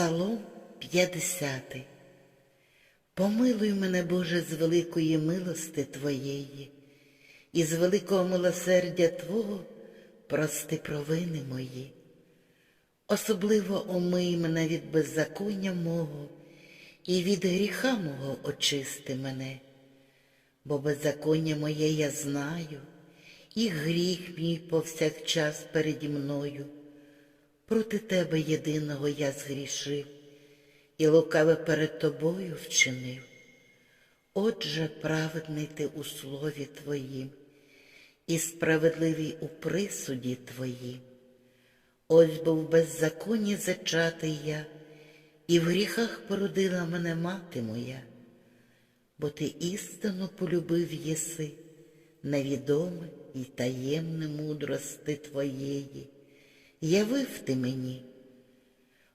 Псалом 50. Помилуй мене, Боже, з великої милости Твоєї, і з великого милосердя Твого прости провини мої. Особливо омий мене від беззаконня мого, і від гріха мого очисти мене, бо беззаконня моє я знаю, і гріх мій повсякчас переді мною. Проти тебе єдиного я згрішив, і лукаве перед тобою вчинив. Отже, праведний ти у слові Твоїм, і справедливий у присуді Твоїм. Ось бо в беззаконні зачатий я, і в гріхах породила мене мати моя, бо ти істину полюбив єси, невідоме і таємне мудрости Твоєї явив ти мені,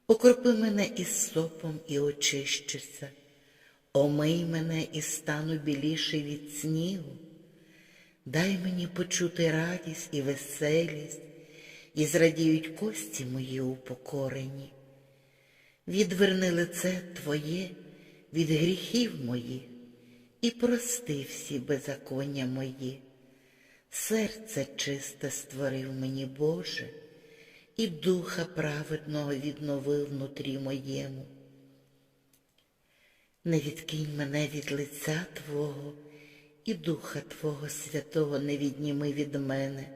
окропи мене із сопом і очищуся, омий мене і стану біліший від снігу, дай мені почути радість і веселість, і зрадіють кості мої упокорені. Відверни лице Твоє від гріхів моїх і прости всі беззаконня мої. Серце чисте створив мені, Боже і духа праведного відновив внутрі моєму. Не відкинь мене від лиця Твого, і Духа Твого Святого не відніми від мене.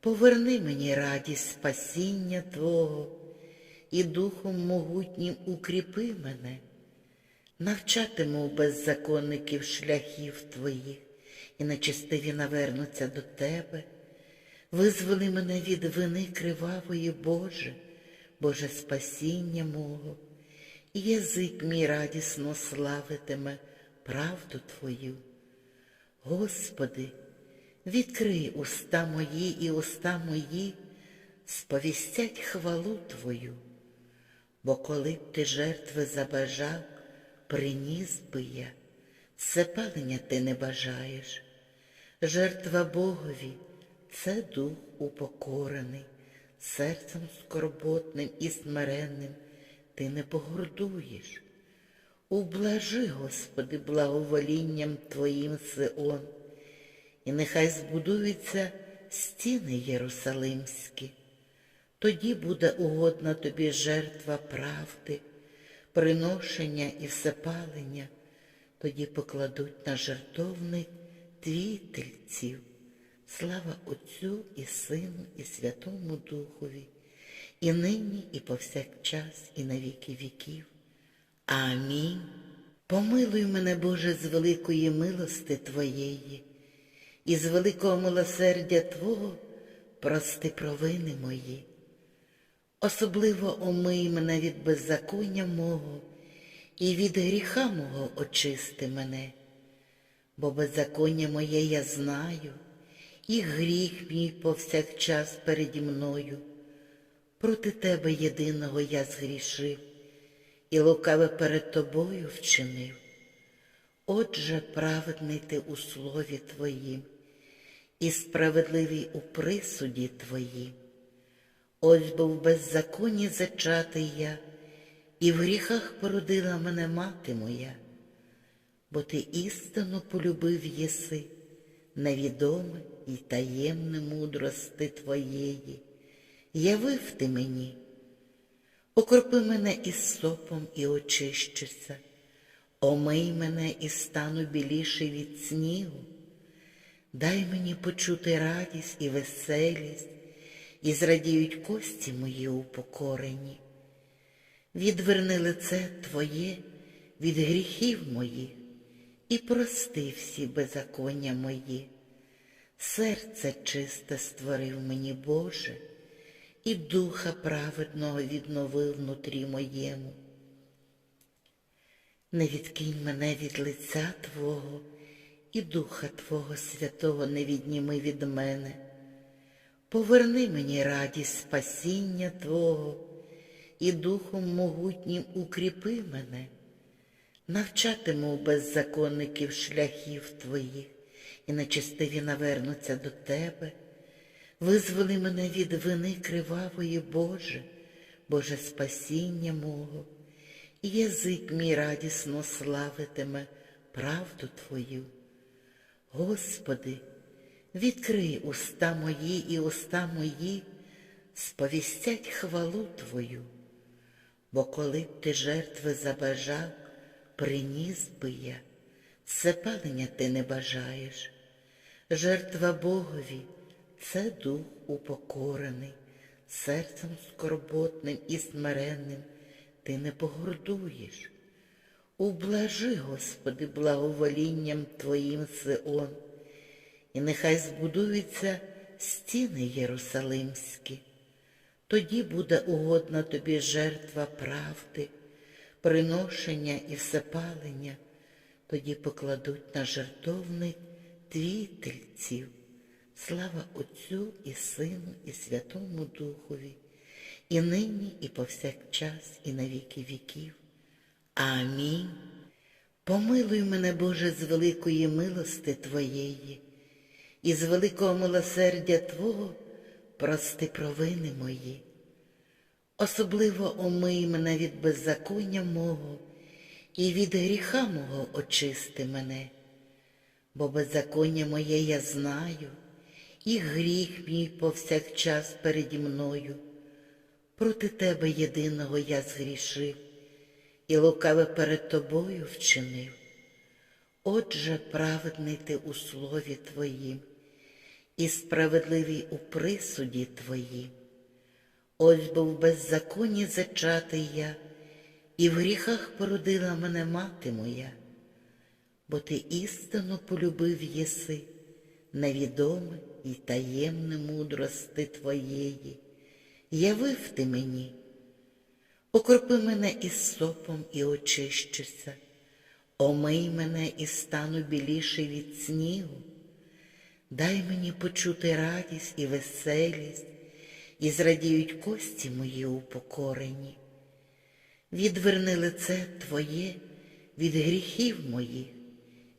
Поверни мені радість спасіння Твого, і Духом могутнім укріпи мене, навчатиму беззаконників шляхів Твоїх, і нечестиві навернуться до Тебе. Визволи мене від вини кривавої, Боже, Боже спасіння мого, і язик мій радісно славитиме правду Твою. Господи, відкрий уста мої і уста мої, сповістять хвалу Твою, бо коли б ти жертви забажав, приніс би я, все палення ти не бажаєш, жертва Богові це дух упокорений, серцем скорботним і смиренним ти не погордуєш. Ублажи, Господи, благоволінням Твоїм Сион, і нехай збудуються стіни Єрусалимські. Тоді буде угодна тобі жертва правди, приношення і всепалення, тоді покладуть на жертовник твій тельців. Слава Отцю і Сину, і Святому Духові, і нині, і повсякчас, і на віки віків. Амінь. Помилуй мене, Боже, з великої милости Твоєї, і з великого милосердя Твого прости провини мої. Особливо омий мене від беззаконня мого, і від гріха мого очисти мене, бо беззаконня моє я знаю і гріх мій повсякчас переді мною. Проти тебе єдиного я згрішив, і лукаве перед тобою вчинив. Отже, праведний ти у слові Твоїм, і справедливий у присуді Твоїм. Ось бо в беззаконні зачатий я, і в гріхах породила мене мати моя, бо ти істину полюбив єси, невідоме і таємне мудрости Твоєї, явив ти мені, окропи мене із сопом і очищуся, омий мене і стану біліший від снігу, дай мені почути радість і веселість, і зрадіють кості мої упокорені. Відверни лице Твоє від гріхів моїх і прости всі беззаконня мої. Серце чисте створив мені, Боже, і духа праведного відновив внутрі моєму. Не відкинь мене від лиця Твого, і Духа Твого Святого не відніми від мене. Поверни мені радість спасіння Твого, і Духом могутнім укріпи мене, навчатиму беззаконників шляхів Твоїх і нечестиві навернуться до тебе. Визволи мене від вини кривавої, Боже, Боже спасіння мого, і язик мій радісно славитиме правду Твою. Господи, відкрий уста мої і уста мої сповістять хвалу Твою, бо коли б ти жертви забажав, приніс би я, це палення ти не бажаєш. Жертва Богові це дух упокорений, серцем скорботним і смиренним ти не погордуєш. Ублажи, Господи, благоволінням Твоїм Сион, і нехай збудуються стіни Єрусалимські. Тоді буде угодна тобі жертва правди, приношення і всепалення, тоді покладуть на жертовник твій тельців. Слава Отцю і Сину, і Святому Духові, і нині, і повсякчас, і на віки віків. Амінь. Помилуй мене, Боже, з великої милости Твоєї, і з великого милосердя Твого прости провини мої. Особливо омий мене від беззаконня мого, і від гріха мого очисти мене, бо беззаконня моє я знаю, і гріх мій повсякчас переді мною. Проти тебе єдиного я згрішив, і лукаве перед тобою вчинив. Отже, праведний ти у слові Твоїм, і справедливий у присуді Твоїм. Ось бо в беззаконні зачатий я, і в гріхах породила мене мати моя, бо ти істинно полюбив єси, невідоме і таємне мудрости Твоєї, явив ти мені, окропи мене із сопом і очищуся, омий мене і стану біліше від снігу, дай мені почути радість і веселість, і зрадіють кості мої упокорені. Відверни лице Твоє від гріхів моїх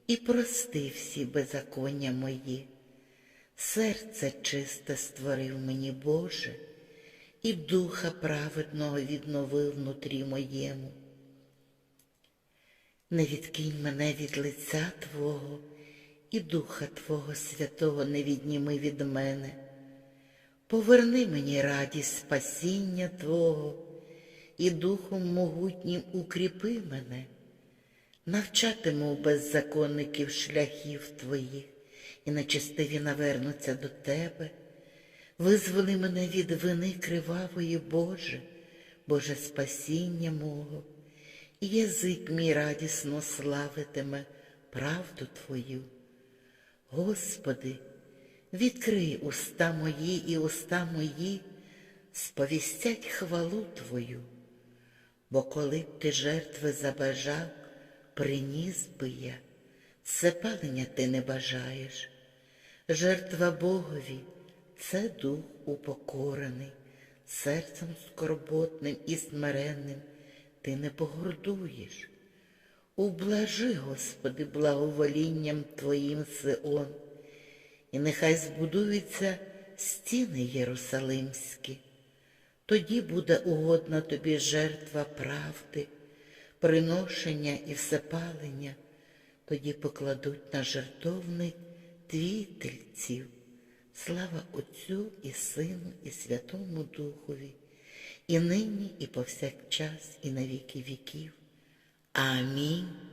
і прости всі беззаконня мої. Серце чисте створив мені, Боже, і духа праведного відновив внутрі моєму. Не відкинь мене від лиця Твого, і Духа Твого Святого не відніми від мене. Поверни мені радість спасіння Твого, і Духом могутнім укріпи мене, навчатиму беззаконників шляхів Твоїх, і нечестиві навернуться до Тебе. Визволи мене від вини кривавої, Боже, Боже спасіння мого, і язик мій радісно славитиме правду Твою. Господи, відкрий уста мої і уста мої сповістять хвалу Твою, бо коли б ти жертви забажав, приніс би я, це палення ти не бажаєш. Жертва Богові це дух упокорений, серцем скорботним і смиренним ти не погордуєш. Ублажи, Господи, благоволінням Твоїм Сион, і нехай збудуються стіни Єрусалимські. Тоді буде угодна тобі жертва правди, приношення і всепалення, тоді покладуть на жертовник твій тельців. Слава Отцю і Сину, і Святому Духові, і нині, і повсякчас, і на віки віків. Амінь.